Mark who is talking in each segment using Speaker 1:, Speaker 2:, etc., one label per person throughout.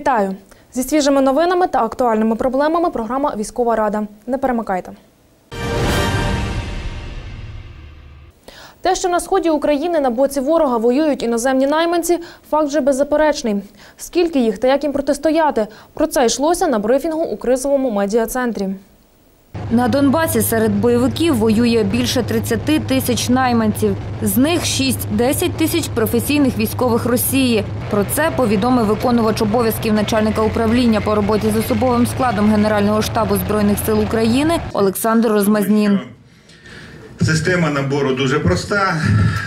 Speaker 1: Вітаю! Зі свіжими новинами та актуальними проблемами програма Військова Рада. Не перемикайте. Те, що на сході України на боці ворога воюють іноземні найманці, факт вже беззаперечний. Скільки їх та як їм протистояти? Про це йшлося на брифінгу у кризовому медіа-центрі.
Speaker 2: На Донбасі серед бойовиків воює більше 30 тисяч найманців. З них 6-10 тисяч професійних військових Росії. Про це повідомив виконувач обов'язків начальника управління по роботі з особовим складом Генерального штабу збройних сил України Олександр Розмазнін.
Speaker 3: Система набору дуже проста.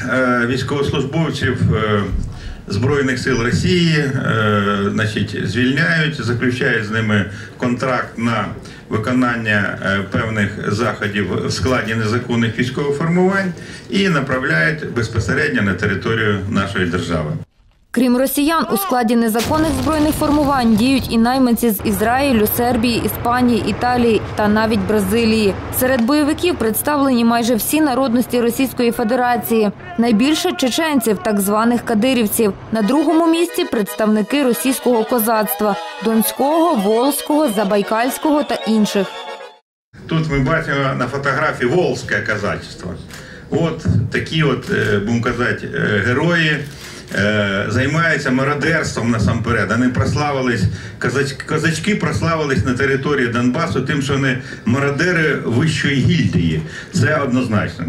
Speaker 3: Е, Військовослужбовців е, Збройних сил Росії е, значить, звільняють, заключають з ними контракт на виконання е, певних заходів в складі незаконних військових формувань і направляють безпосередньо на територію нашої держави.
Speaker 2: Крім росіян, у складі незаконних збройних формувань діють і найманці з Ізраїлю, Сербії, Іспанії, Італії та навіть Бразилії. Серед бойовиків представлені майже всі народності Російської Федерації. Найбільше чеченців, так званих кадирівців. На другому місці представники російського козацтва донського, волзького, забайкальського та інших.
Speaker 3: Тут ми бачимо на фотографії Волзьке казачество. От такі, от, е, будемо казати, е, герої е, займаються мародерством насамперед. Вони прославились, казач- козачки прославились на території Донбасу тим, що вони мародери вищої гільдії. Це однозначно.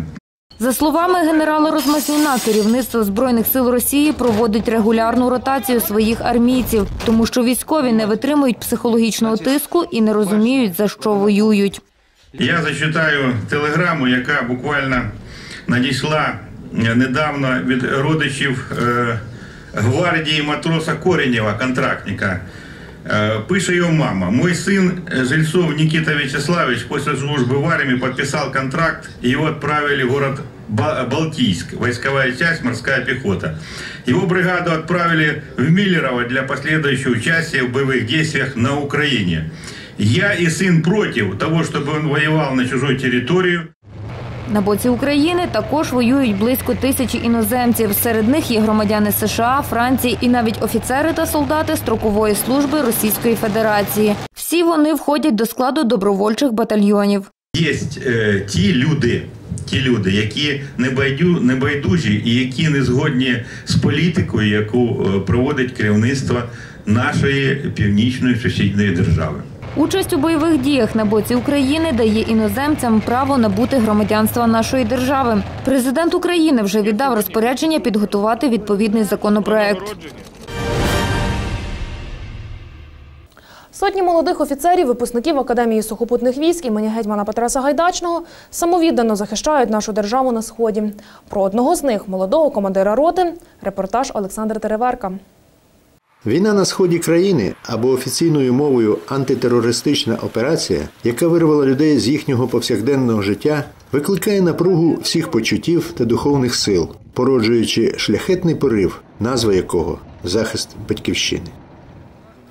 Speaker 2: За словами генерала Розмазюна, керівництво збройних сил Росії проводить регулярну ротацію своїх армійців, тому що військові не витримують психологічного тиску і не розуміють за що воюють.
Speaker 3: Я зачитаю телеграму, яка буквально надійшла недавно від родичів е, гвардії матроса Коренєва, контрактника. Е, Пише його мама. Мой сын э, Жильцов Никита Вячеславович после службы в армии подписал контракт, и его отправили в город Ба- Балтийск, войсковая часть, морская пехота. Его бригаду отправили в Миллерово для последующего участия в боевых действиях на Украине. Я и сын против того, чтобы он воевал на чужой территории.
Speaker 2: На боці України також воюють близько тисячі іноземців. Серед них є громадяни США, Франції і навіть офіцери та солдати строкової служби Російської Федерації. Всі вони входять до складу добровольчих батальйонів.
Speaker 3: Є е, ті люди, ті люди, які не байдю, не байдужі і які не згодні з політикою, яку е, проводить керівництво нашої північної сусідньої держави.
Speaker 2: Участь у бойових діях на боці України дає іноземцям право набути громадянства нашої держави. Президент України вже віддав розпорядження підготувати відповідний законопроект.
Speaker 1: Сотні молодих офіцерів, випускників Академії сухопутних військ імені гетьмана Петра Сагайдачного самовіддано захищають нашу державу на сході. Про одного з них, молодого командира роти, репортаж Олександра Тереверка.
Speaker 4: Війна на сході країни або офіційною мовою антитерористична операція, яка вирвала людей з їхнього повсякденного життя, викликає напругу всіх почуттів та духовних сил, породжуючи шляхетний порив, назва якого захист батьківщини.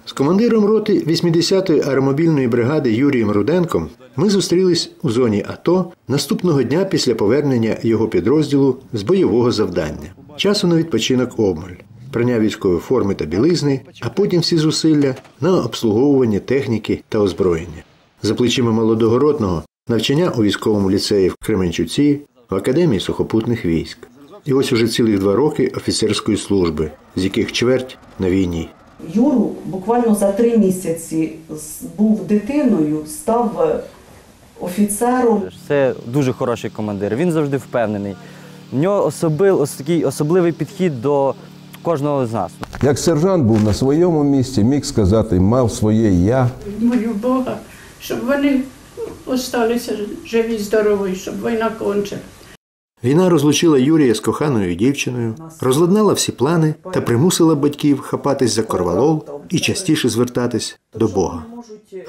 Speaker 4: З командиром роти 80-ї аеромобільної бригади Юрієм Руденком ми зустрілись у зоні АТО наступного дня після повернення його підрозділу з бойового завдання. Часу на відпочинок обмаль, прання військової форми та білизни, а потім всі зусилля на обслуговування техніки та озброєння. За плечима молодого ротного навчання у військовому ліцеї в Кременчуці, в Академії сухопутних військ. І ось уже цілих два роки офіцерської служби, з яких чверть на війні.
Speaker 5: Юру буквально за три місяці з- був дитиною, став е, офіцером.
Speaker 6: Це дуже хороший командир. Він завжди впевнений. В нього особив, ось такий особливий підхід до кожного з нас.
Speaker 7: Як сержант був на своєму місці, міг сказати, мав своє я.
Speaker 8: молю Бога, щоб вони залишилися живі, здорові, щоб війна кончилась.
Speaker 4: Війна розлучила Юрія з коханою дівчиною, розладнала всі плани та примусила батьків хапатись за корвалол і частіше звертатись до Бога.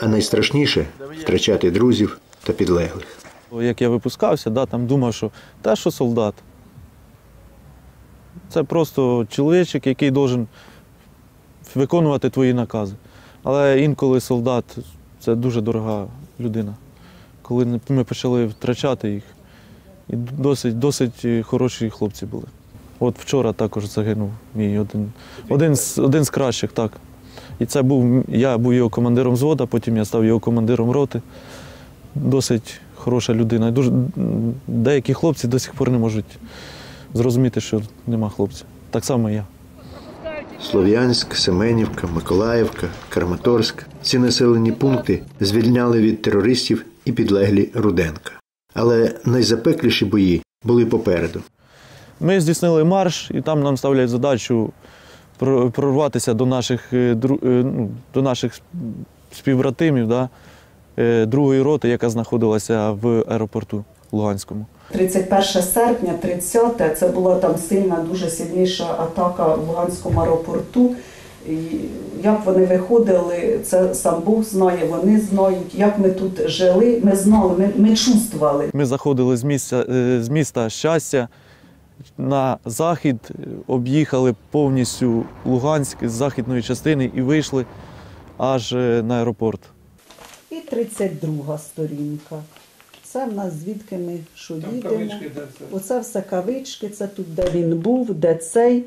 Speaker 4: А найстрашніше втрачати друзів та підлеглих.
Speaker 9: Як я випускався, да, там думав, що та що солдат. Це просто чоловічок, який должен виконувати твої накази. Але інколи солдат це дуже дорога людина. Коли ми почали втрачати їх, і досить, досить хороші хлопці були. От вчора також загинув мій один, один, з, один з кращих, так. І це був, я був його командиром взвода, потім я став його командиром роти. Досить хороша людина. Дуже, деякі хлопці до сих пор не можуть зрозуміти, що нема хлопця. Так само і я.
Speaker 4: Слов'янськ, Семенівка, Миколаївка, Краматорськ ці населені пункти звільняли від терористів і підлеглі Руденка. Але найзапекліші бої були попереду.
Speaker 9: Ми здійснили марш, і там нам ставлять задачу прорватися до наших, е, е, ну, до наших співбратимів да, е, другої роти, яка знаходилася в аеропорту Луганському.
Speaker 5: 31 серпня, 30 це була там сильна, дуже сильніша атака в Луганському аеропорту. І як вони виходили, це сам Бог знає, вони знають, як ми тут жили. Ми знали, ми, ми чувствували.
Speaker 9: Ми заходили з місця е, з міста щастя на захід, об'їхали повністю Луганськ з західної частини і вийшли аж е, на аеропорт.
Speaker 5: І 32 сторінка. Це в нас звідки ми що їдемо. Оце все кавички, це тут, де він був, де цей.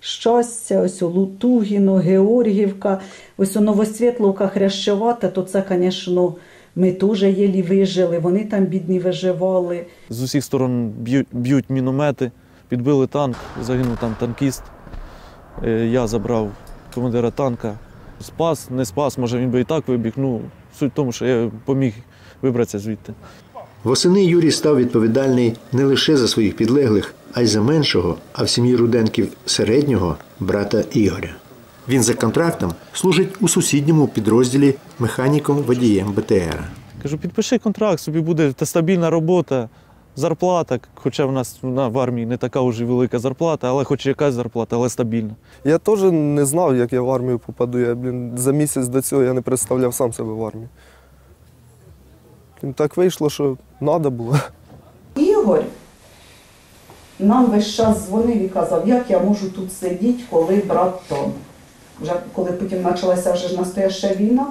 Speaker 5: Щастя, ось у Лутугіно, Георгівка, ось у Новосвітловка, Хрящовата, то це, звісно, ми теж єлі вижили, вони там бідні виживали.
Speaker 9: З усіх сторон б'ють, б'ють міномети, підбили танк, загинув там танкіст. Е, Я забрав командира танка. Спас, не спас, може він би і так вибіг. Ну, суть в тому, що я поміг вибратися звідти.
Speaker 4: Восени Юрій став відповідальний не лише за своїх підлеглих, а й за меншого, а в сім'ї Руденків середнього брата Ігоря. Він за контрактом служить у сусідньому підрозділі механіком-водієм БТРа.
Speaker 9: Кажу, підпиши контракт, собі буде та стабільна робота, зарплата. Хоча в нас на, в армії не така вже велика зарплата, але хоч якась зарплата, але стабільна.
Speaker 10: Я теж не знав, як я в армію попаду. Я, блін, за місяць до цього я не представляв сам себе в армії. Так вийшло, що треба було.
Speaker 5: Ігор нам весь час дзвонив і казав, як я можу тут сидіти, коли брат там. Вже коли потім почалася вже ж настояща війна,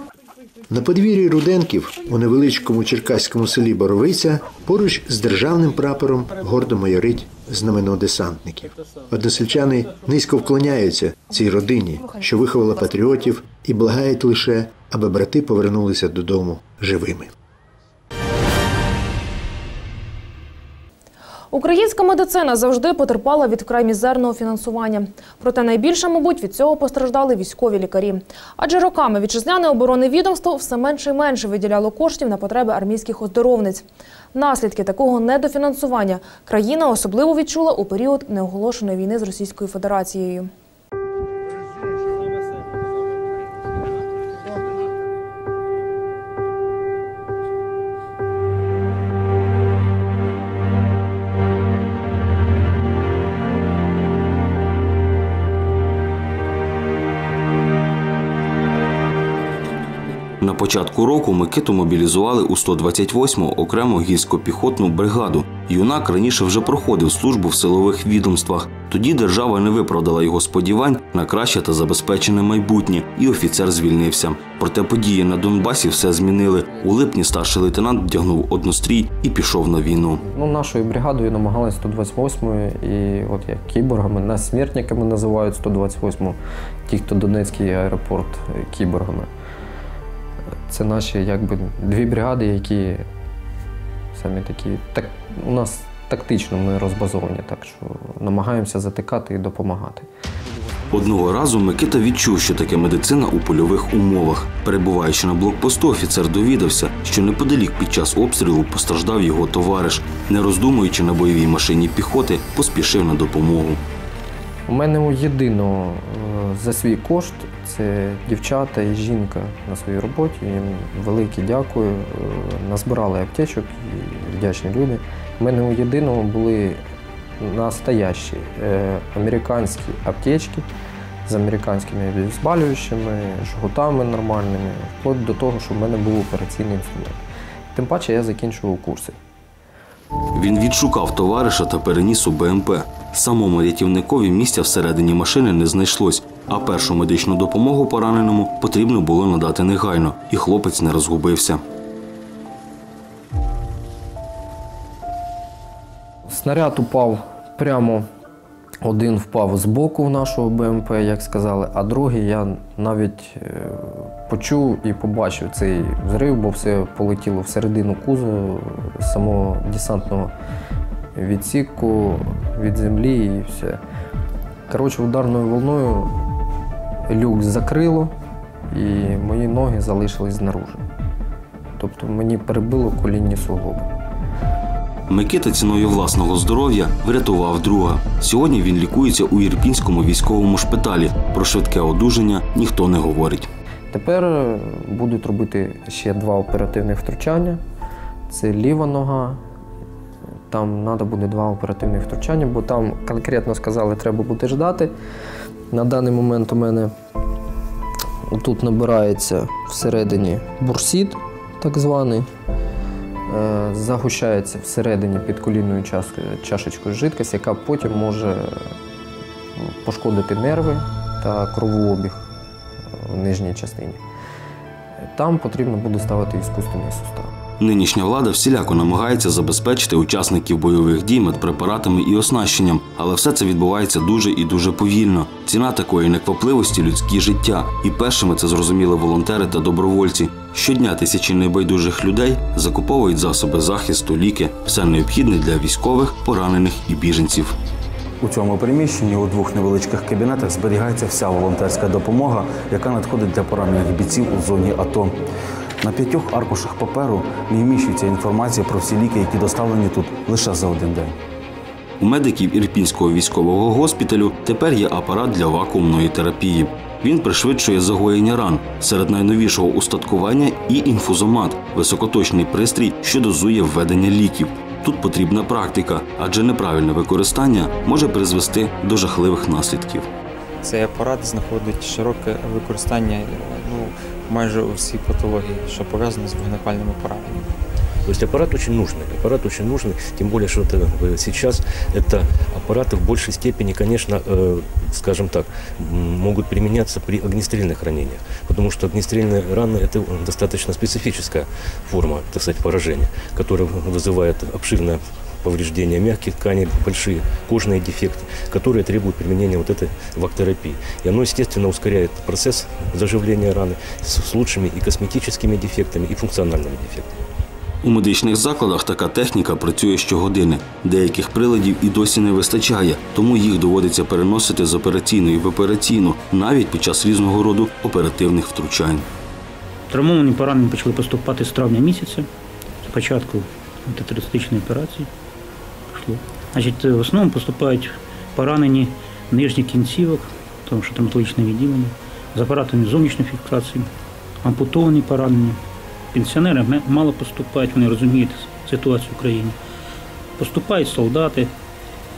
Speaker 4: На подвір'ї Руденків у невеличкому черкаському селі Боровиця поруч з державним прапором гордо майорить знамено десантників. Односельчани низько вклоняються цій родині, що виховала патріотів, і благають лише, аби брати повернулися додому живими.
Speaker 1: Українська медицина завжди потерпала від вкрай мізерного фінансування. Проте найбільше, мабуть, від цього постраждали військові лікарі. Адже роками вітчизняне оборонне відомство все менше і менше виділяло коштів на потреби армійських оздоровниць. Наслідки такого недофінансування країна особливо відчула у період неоголошеної війни з Російською Федерацією.
Speaker 11: На початку року Микиту мобілізували у 128-му окрему гірсько-піхотну бригаду. Юнак раніше вже проходив службу в силових відомствах. Тоді держава не виправдала його сподівань на краще та забезпечене майбутнє, і офіцер звільнився. Проте події на Донбасі все змінили. У липні старший лейтенант вдягнув однострій і пішов на війну.
Speaker 12: Ну, нашою бригадою намагалися 128-ї, і от як кіборгами, нас смертниками називають 128-му, ті, хто Донецький аеропорт кіборгами. Це наші якби дві бригади, які самі такі. Так, у нас тактично ми розбазовані, так що намагаємося затикати і допомагати.
Speaker 11: Одного разу Микита відчув, що таке медицина у польових умовах. Перебуваючи на блокпосту, офіцер довідався, що неподалік під час обстрілу постраждав його товариш. Не роздумуючи на бойовій машині піхоти, поспішив на допомогу.
Speaker 12: У мене єдино е, за свій кошт це дівчата і жінка на своїй роботі. Їм велике дякую. Е, Назбирали аптечок і вдячні люди. У мене у єдиного були настоящі е, американські аптечки з американськими обезболюючими, жгутами нормальними, вплоть до того, що в мене був операційний інструмент. Тим паче я закінчував курси.
Speaker 11: Він відшукав товариша та переніс у БМП. Самому рятівникові місця всередині машини не знайшлось, а першу медичну допомогу пораненому потрібно було надати негайно, і хлопець не розгубився.
Speaker 12: Снаряд упав прямо Один впав з боку в нашого БМП, як сказали, а другий я навіть е, почув і побачив цей взрив, бо все полетіло всередину кузову самого десантного відсіку від землі і все. Коротше, ударною волною люк закрило, і мої ноги залишились знаружи. Тобто мені перебило колінні суглоби.
Speaker 11: Микита ціною власного здоров'я врятував друга. Сьогодні він лікується у Ірпінському військовому шпиталі. Про швидке одужання ніхто не говорить.
Speaker 12: Тепер е, будуть робити ще два оперативних втручання. Це ліва нога. Там треба буде два оперативних втручання, бо там конкретно сказали, треба буде ждати. На даний момент у мене тут набирається всередині бурсід, так званий. Е, Загущається всередині під колінною чашечкою жидкость, яка потім може пошкодити нерви та кровообіг в нижній частині. Там потрібно буде ставити іскусственний сустав.
Speaker 11: Нинішня влада всіляко намагається забезпечити учасників бойових дій медпрепаратами і оснащенням, але все це відбувається дуже і дуже повільно. Ціна такої неквапливості людські життя. І першими це зрозуміли волонтери та добровольці. Щодня тисячі небайдужих людей закуповують засоби захисту, ліки, все необхідне для військових, поранених і біженців.
Speaker 13: У цьому приміщенні у двох невеличких кабінетах зберігається вся волонтерська допомога, яка надходить для поранених бійців у зоні АТО. На п'ятьох аркушах паперу не вміщується інформація про всі ліки, які доставлені тут лише за один день.
Speaker 11: У медиків Ірпінського військового госпіталю тепер є апарат для вакуумної терапії. Він пришвидшує загоєння ран серед найновішого устаткування і інфузомат високоточний пристрій, що дозує введення ліків. Тут потрібна практика, адже неправильне використання може призвести до жахливих наслідків.
Speaker 14: Цей апарат знаходить широке використання ну, майже у всій патології, що пов'язано з вогнепальними пораненнями.
Speaker 15: То есть аппарат очень нужный. Аппарат очень нужный, тем более, что это, э, сейчас это аппараты в большей степени, конечно, э, скажем так, м, могут применяться при огнестрельных ранениях. Потому что огнестрельные раны – это достаточно специфическая форма, так сказать, поражения, которая вызывает обширное повреждения мягких тканей, большие кожные дефекты, которые требуют применения вот этой вактерапии. И оно, естественно, ускоряет процесс заживления раны с, с лучшими и косметическими дефектами, и функциональными дефектами.
Speaker 11: У медичних закладах така техніка працює щогодини. Деяких приладів і досі не вистачає, тому їх доводиться переносити з операційної в операційну навіть під час різного роду оперативних втручань.
Speaker 16: Травмовані поранені почали поступати з травня місяця. Спочатку антитерористичної операції пішло. Значить, в основному поступають поранені нижніх кінцівок, тому що травматологічне відділення, з апаратами зовнішньої фіксації, ампутовані поранені. Пенсіонери мало поступають, вони розуміють ситуацію в Україні. Поступають солдати,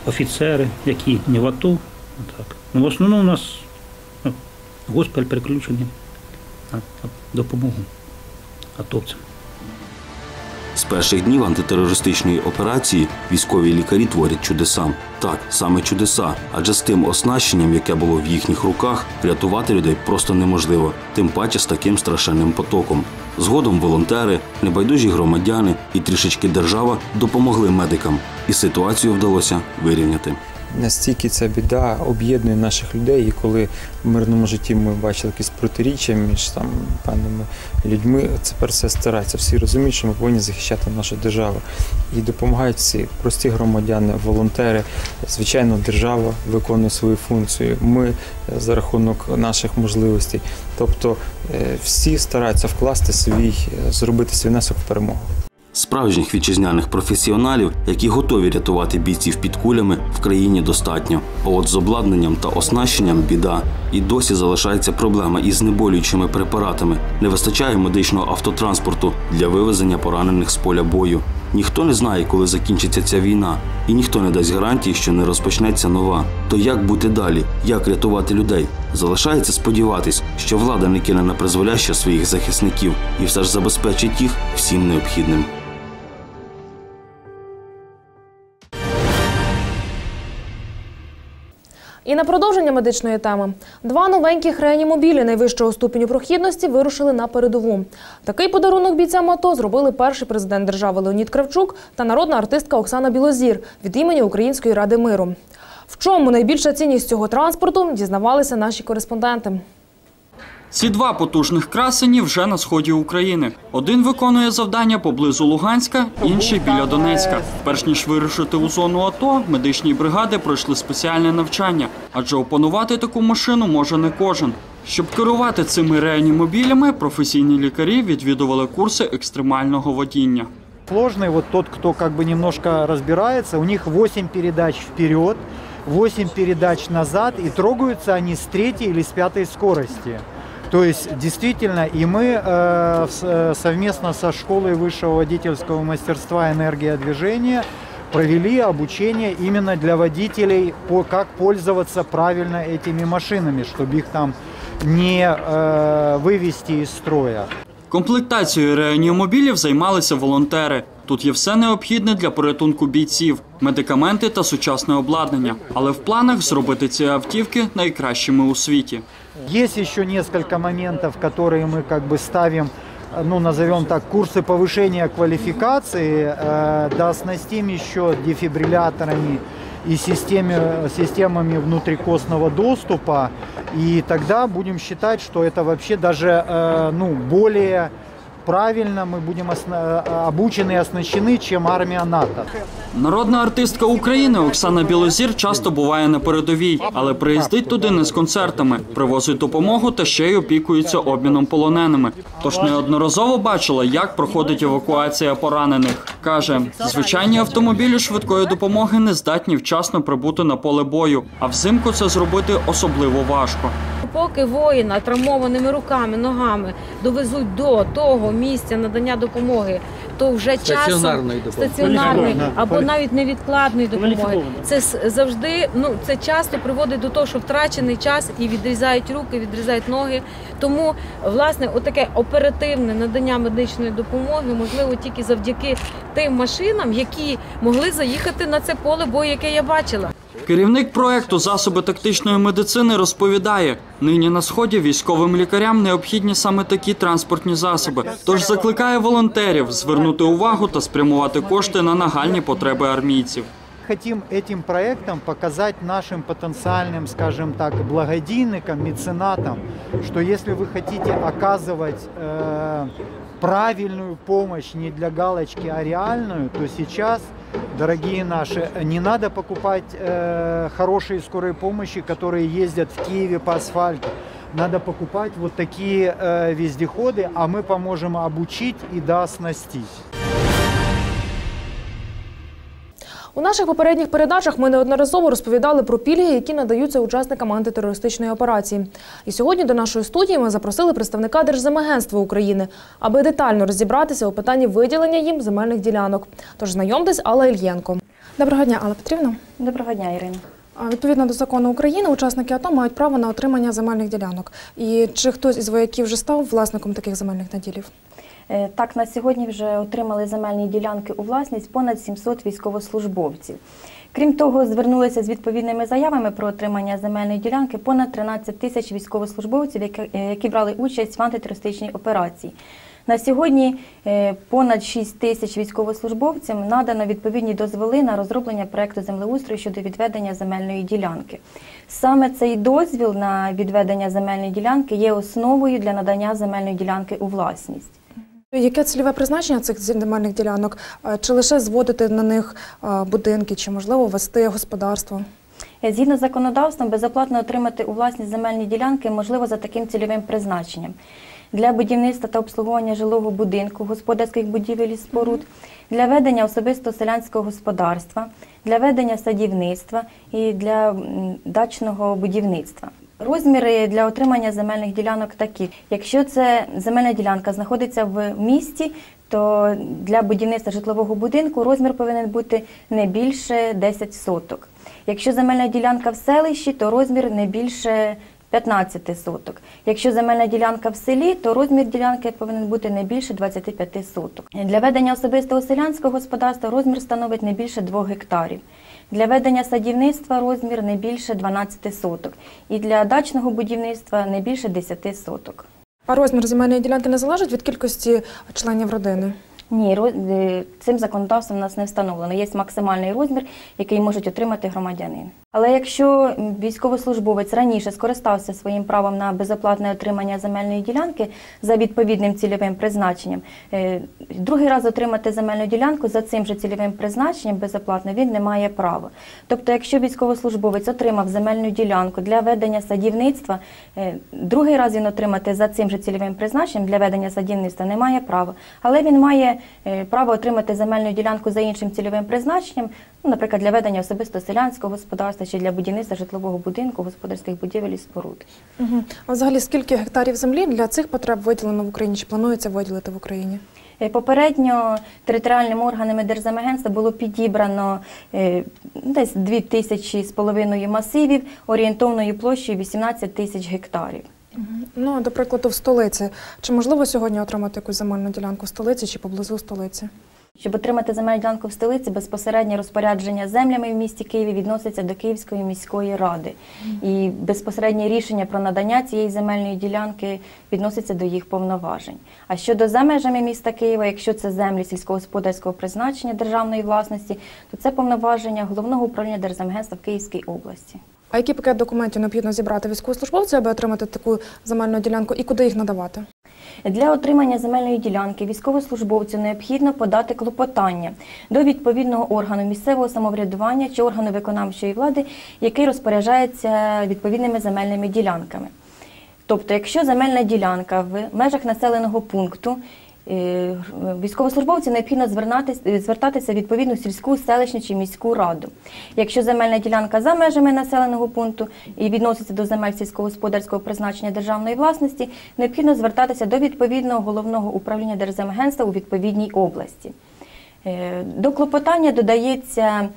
Speaker 16: офіцери, які не в АТО. Так. Ну, в основному у нас ну, госпіталь переключений на допомогу атовцям.
Speaker 11: Перших днів антитерористичної операції військові лікарі творять чудеса. Так, саме чудеса, адже з тим оснащенням, яке було в їхніх руках, врятувати людей просто неможливо, тим паче з таким страшенним потоком. Згодом волонтери, небайдужі громадяни і трішечки держава допомогли медикам, і ситуацію вдалося вирівняти.
Speaker 14: Настільки ця біда об'єднує наших людей, і коли в мирному житті ми бачили якісь протиріччя між там певними людьми, тепер все стирається. Всі розуміють, що ми повинні захищати нашу державу. І допомагають всі прості громадяни, волонтери. Звичайно, держава виконує свою функцію. Ми е, за рахунок наших можливостей. Тобто е, всі стараються вкласти свій, е, зробити свій внесок в перемогу.
Speaker 11: Справжніх вітчизняних професіоналів, які готові рятувати бійців під кулями, в країні достатньо. А от з обладнанням та оснащенням біда. І досі залишається проблема із знеболюючими препаратами. Не вистачає медичного автотранспорту для вивезення поранених з поля бою. Ніхто не знає, коли закінчиться ця війна, і ніхто не дасть гарантії, що не розпочнеться нова. То як бути далі? Як рятувати людей? Залишається сподіватись, що влада не кине на призволяще своїх захисників і все ж забезпечить їх всім необхідним.
Speaker 1: І на продовження медичної теми два новеньких реанімобілі найвищого ступеню прохідності вирушили на передову. Такий подарунок бійцям АТО зробили перший президент держави Леонід Кравчук та народна артистка Оксана Білозір від імені Української ради миру. В чому найбільша цінність цього транспорту, дізнавалися наші кореспонденти.
Speaker 17: Ці два потужних красені вже на сході України. Один виконує завдання поблизу Луганська, інший біля Донецька. Перш ніж вирушити у зону АТО, медичні бригади пройшли спеціальне навчання, адже опанувати таку машину може не кожен. Щоб керувати цими реанімобілями, професійні лікарі відвідували курси екстремального водіння.
Speaker 18: Сложный, вот тот, кто как немножко разбирается, у них 8 передач вперед, 8 передач назад, и трогаются они с третьей или с пятой скорости. То есть, действительно, и мы э, с- э, совместно со школой высшего водительского мастерства «Энергия движения» провели обучение именно для водителей, по, как пользоваться правильно этими машинами, чтобы их там не э, вывести из строя.
Speaker 17: Комплектацією реанімобілів займалися волонтери. Тут є все необхідне для порятунку бійців, медикаменти та сучасне обладнання. Але в планах зробити ці автівки найкращими у світі.
Speaker 18: Есть еще несколько моментов, которые мы как бы ставим, э, ну, назовем так, курсы повышения квалификации, э, да оснастим еще дефибрилляторами и системе, системами внутрикостного доступа, и тогда будем считать, что это вообще даже, э, ну, более правильно мы будем осна- э, обучены и оснащены, чем армия НАТО.
Speaker 17: Народна артистка України Оксана Білозір часто буває на передовій, але приїздить туди не з концертами, привозить допомогу та ще й опікується обміном полоненими. Тож неодноразово бачила, як проходить евакуація поранених. каже, звичайні автомобілі швидкої допомоги не здатні вчасно прибути на поле бою, а взимку це зробити особливо важко.
Speaker 19: Поки воїна травмованими руками, ногами довезуть до того місця надання допомоги, то вже часом
Speaker 20: Стаціонарної
Speaker 19: або навіть невідкладної допомоги. Це завжди ну це часто приводить до того, що втрачений час і відрізають руки, відрізають ноги. Тому власне отаке оперативне надання медичної допомоги можливо тільки завдяки тим машинам, які могли заїхати на це поле бою, яке я бачила.
Speaker 17: Керівник проекту засоби тактичної медицини розповідає: нині на сході військовим лікарям необхідні саме такі транспортні засоби. Тож закликає волонтерів звернути увагу та спрямувати кошти на нагальні потреби армійців.
Speaker 18: Хотим этим проектом показать нашим потенциальным, скажем так, благодійникам, меценатам, что если вы хотите оказывать э, правильную помощь не для галочки, а реальную, то сейчас, дорогие наши, не надо покупать э, хорошие скорой помощи, которые ездят в Киеве по асфальту. Надо покупать вот такие э, вездеходы, а мы поможем обучить и дооснастить.
Speaker 1: У наших попередніх передачах ми неодноразово розповідали про пільги, які надаються учасникам антитерористичної операції. І сьогодні до нашої студії ми запросили представника Держземагентства України, аби детально розібратися у питанні виділення їм земельних ділянок. Тож знайомтесь, Алла Ільєнко. Доброго дня, Алла Петрівна.
Speaker 21: Доброго дня, Ірина.
Speaker 1: Відповідно до закону України, учасники АТО мають право на отримання земельних ділянок. І чи хтось із вояків вже став власником таких земельних наділів?
Speaker 21: Е, Так, на сьогодні вже отримали земельні ділянки у власність понад 700 військовослужбовців. Крім того, звернулися з відповідними заявами про отримання земельної ділянки понад 13 тисяч військовослужбовців, які, е, брали участь в антитерористичній операції. На сьогодні е, понад 6 тисяч військовослужбовцям надано відповідні дозволи на розроблення проекту землеустрою щодо відведення земельної ділянки. Саме цей дозвіл на відведення земельної ділянки є основою для надання земельної ділянки у власність.
Speaker 1: Яке цільове призначення цих земельних ділянок? Чи лише зводити на них будинки, чи можливо вести господарство?
Speaker 21: Е, Згідно з законодавством, безоплатно отримати у власність земельні ділянки можливо за таким цільовим призначенням. Для будівництва та обслуговування жилого будинку, господарських будівель і споруд, для ведення особистого селянського господарства, для ведення садівництва і для дачного будівництва. Розміри для отримання земельних ділянок такі. Якщо це земельна ділянка знаходиться в місті, то для будівництва житлового будинку розмір повинен бути не більше 10 соток. Якщо земельна ділянка в селищі, то розмір не більше 15 соток. Якщо земельна ділянка в селі, то розмір ділянки повинен бути не більше 25 соток. Для ведення особистого селянського господарства розмір становить не більше 2 гектарів. Для ведення садівництва розмір не більше 12 соток. І для дачного будівництва не більше 10 соток.
Speaker 1: А розмір земельної ділянки не залежить від кількості членів родини?
Speaker 21: Ні, роз- е, цим законодавством нас не встановлено. Є максимальний розмір, який можуть отримати громадянин. Але якщо військовослужбовець раніше скористався своїм правом на безоплатне отримання земельної ділянки за відповідним цільовим призначенням, е, другий раз отримати земельну ділянку за цим же цільовим призначенням безоплатно він не має права. Тобто, якщо військовослужбовець отримав земельну ділянку для ведення садівництва, е, другий раз він отримати за цим же цільовим призначенням для ведення садівництва не має права. Але він має право отримати земельну ділянку за іншим цільовим призначенням, ну, наприклад, для ведення особисто селянського господарства чи для будівництва житлового будинку, господарських будівель і споруд.
Speaker 1: Угу. А взагалі скільки гектарів землі для цих потреб виділено в Україні? Чи планується виділити в Україні?
Speaker 21: Е, Попередньо територіальними органами Держземагентства було підібрано е, десь 2 тисячі з половиною масивів орієнтовною площею 18 тисяч гектарів.
Speaker 1: Ну, а, до прикладу, в столиці. Чи можливо сьогодні отримати якусь земельну ділянку в столиці чи поблизу столиці?
Speaker 21: Щоб отримати земельну ділянку в столиці, безпосереднє розпорядження землями в місті Києві відноситься до Київської міської ради. І безпосереднє рішення про надання цієї земельної ділянки відноситься до їх повноважень. А щодо за межами міста Києва, якщо це землі сільськогосподарського призначення державної власності, то це повноваження головного управління Держземагентства в Київській області.
Speaker 1: А який пакет документів необхідно зібрати військовослужбовцю, аби отримати таку земельну ділянку, і куди їх надавати?
Speaker 21: Для отримання земельної ділянки військовослужбовцю необхідно подати клопотання до відповідного органу місцевого самоврядування чи органу виконавчої влади, який розпоряджається відповідними земельними ділянками. Тобто, якщо земельна ділянка в межах населеного пункту, військовослужбовцю необхідно звертатися, звертатися в відповідну сільську, селищну чи міську раду. Якщо земельна ділянка за межами населеного пункту і відноситься до земель сільськогосподарського призначення державної власності, необхідно звертатися до відповідного головного управління Держземагентства у відповідній області. Е, До клопотання додається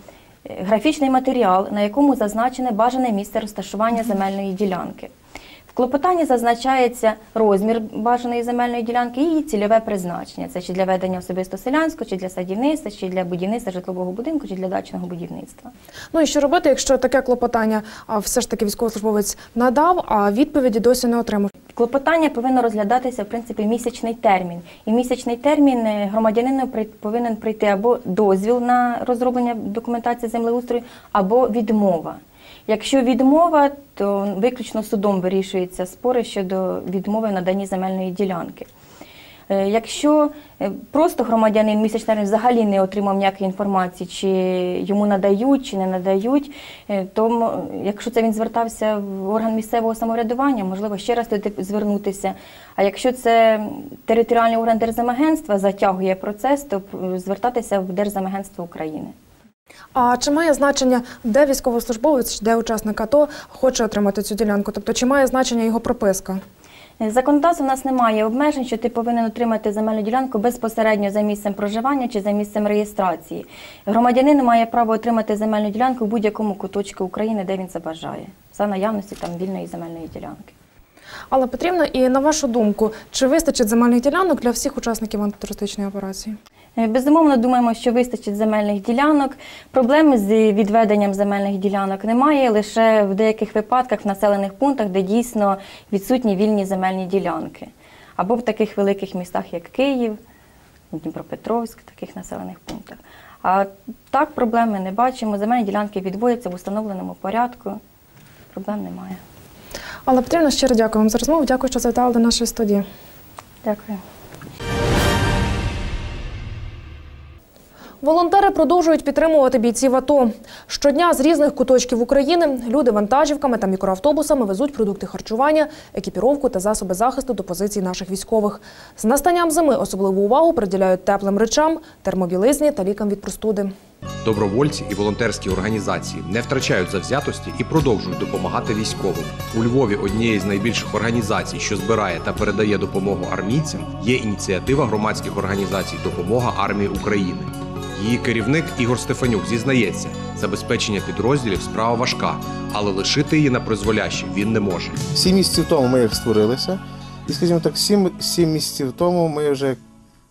Speaker 21: е, графічний матеріал, на якому зазначене бажане місце розташування земельної ділянки. Клопотанні зазначається розмір бажаної земельної ділянки і її цільове призначення. Це чи для ведення особисто селянського, чи для садівництва, чи для будівництва житлового будинку, чи для дачного будівництва.
Speaker 1: Ну і що робити, якщо таке клопотання все ж таки військовослужбовець надав, а відповіді досі не отримав?
Speaker 21: Клопотання повинно розглядатися в принципі місячний термін. І місячний термін е, громадянину повинен прийти або дозвіл на розроблення документації землеустрою, або відмова. Якщо відмова, то виключно судом вирішуються спори щодо відмови в наданні земельної ділянки. Е, Якщо е, просто громадянин місячний взагалі не отримав ніякої інформації, чи йому надають, чи не надають, е, то якщо це він звертався в орган місцевого самоврядування, можливо ще раз туди звернутися. А якщо це територіальний орган Держземагентства затягує процес, то звертатися в Держземагентство України.
Speaker 1: А чи має значення, де військовослужбовець, де учасник АТО хоче отримати цю ділянку? Тобто, чи має значення його прописка?
Speaker 21: Законодавство в нас немає обмежень, що ти повинен отримати земельну ділянку безпосередньо за місцем проживання чи за місцем реєстрації. Громадянин має право отримати земельну ділянку в будь-якому куточку України, де він забажає, за наявності там вільної земельної ділянки.
Speaker 1: Але потрібно і на вашу думку, чи вистачить земельних ділянок для всіх учасників антитерористичної операції?
Speaker 21: Е, Безумовно, думаємо, що вистачить земельних ділянок. Проблеми з відведенням земельних ділянок немає, лише в деяких випадках в населених пунктах, де дійсно відсутні вільні земельні ділянки. Або в таких великих містах, як Київ, Дніпропетровськ, таких населених пунктах. А так проблеми не бачимо. Земельні ділянки відводяться в установленому порядку. Проблем немає.
Speaker 1: Але потрібно щиро дякую вам за розмову. Дякую, що завітали до нашої студії.
Speaker 21: Дякую.
Speaker 1: Волонтери продовжують підтримувати бійців АТО. Щодня з різних куточків України люди вантажівками та мікроавтобусами везуть продукти харчування, екіпіровку та засоби захисту до позицій наших військових. З настанням зими особливу увагу приділяють теплим речам, термобілизні та лікам від простуди.
Speaker 20: Добровольці і волонтерські організації не втрачають завзятості і продовжують допомагати військовим. У Львові однією з найбільших організацій, що збирає та передає допомогу армійцям, є ініціатива громадських організацій Допомога армії України. Її керівник Ігор Стефанюк зізнається, забезпечення підрозділів справа важка, але лишити її на призволяще він не може.
Speaker 22: Сім місяців тому ми створилися, і, скажімо так, сім, сім місяців тому ми вже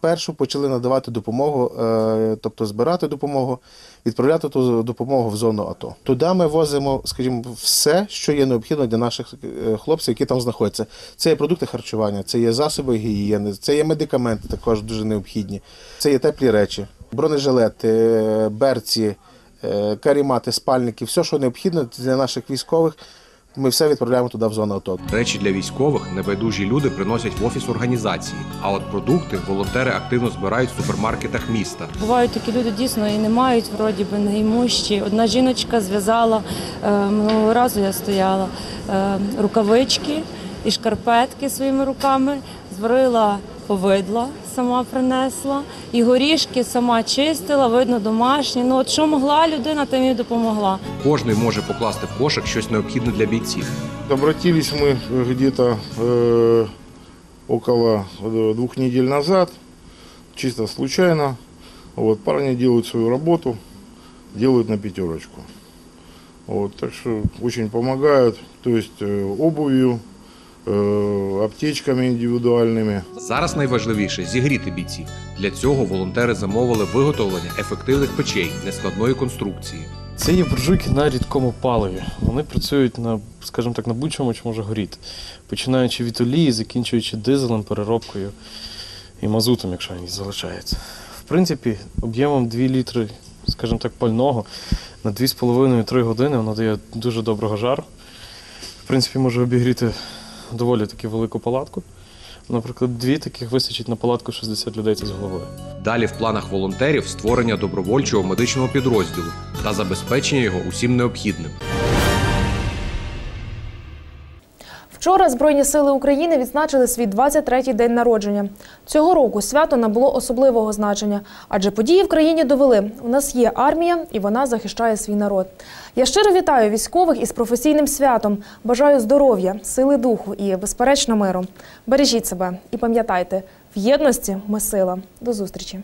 Speaker 22: першу почали надавати допомогу, е, тобто збирати допомогу, відправляти ту допомогу в зону АТО. Туди ми возимо, скажімо, все, що є необхідно для наших е, хлопців, які там знаходяться. Це є продукти харчування, це є засоби гігієни, це є медикаменти, також дуже необхідні, це є теплі речі, бронежилети, е, берці. е, карімати, спальники, все, що необхідно для наших військових, ми все відправляємо туди в зону АТО.
Speaker 20: Речі для військових небайдужі люди приносять в офіс організації. А от продукти волонтери активно збирають в супермаркетах міста.
Speaker 23: Бувають такі люди дійсно і не мають вроді би неімущі. Одна жіночка зв'язала е, минулого разу. Я стояла рукавички і шкарпетки своїми руками, зварила повидла, сама принесла, і горішки сама чистила, видно, домашні. Ну от що могла людина, тим і допомогла.
Speaker 20: Кожний може покласти в кошик щось необхідне для бійців.
Speaker 24: Обратились мы где-то э, около э, двух недель назад, чисто случайно. Вот, парни делают свою работу, делают на пятерочку. Вот, так что очень помогают, то есть э, обувью, э, аптечками индивидуальными.
Speaker 20: Зараз найважливіше зігріти бійців. Для цього волонтери замовили виготовлення ефективних печей нескладної конструкції.
Speaker 25: Це є буржуйки на рідкому паливі. Вони працюють на, скажімо так, на будь-чому, що може горіти. Починаючи від олії, закінчуючи дизелем, переробкою і мазутом, якщо він залишається. В принципі, об'ємом 2 літри, скажімо так, пального на 2,5-3 години воно дає дуже доброго жару. В принципі, може обігріти доволі таки велику палатку. Наприклад, дві таких вистачить на палатку 60 людей це з головою.
Speaker 20: Далі в планах волонтерів створення добровольчого медичного підрозділу та забезпечення його усім необхідним.
Speaker 1: Вчора Збройні сили України відзначили свій 23-й день народження. Цього року свято набуло особливого значення, адже події в країні довели: у нас є армія і вона захищає свій народ. Я щиро вітаю військових із професійним святом. Бажаю здоров'я, сили духу і, безперечно, миру. Бережіть себе і пам'ятайте, в єдності ми сила. До зустрічі.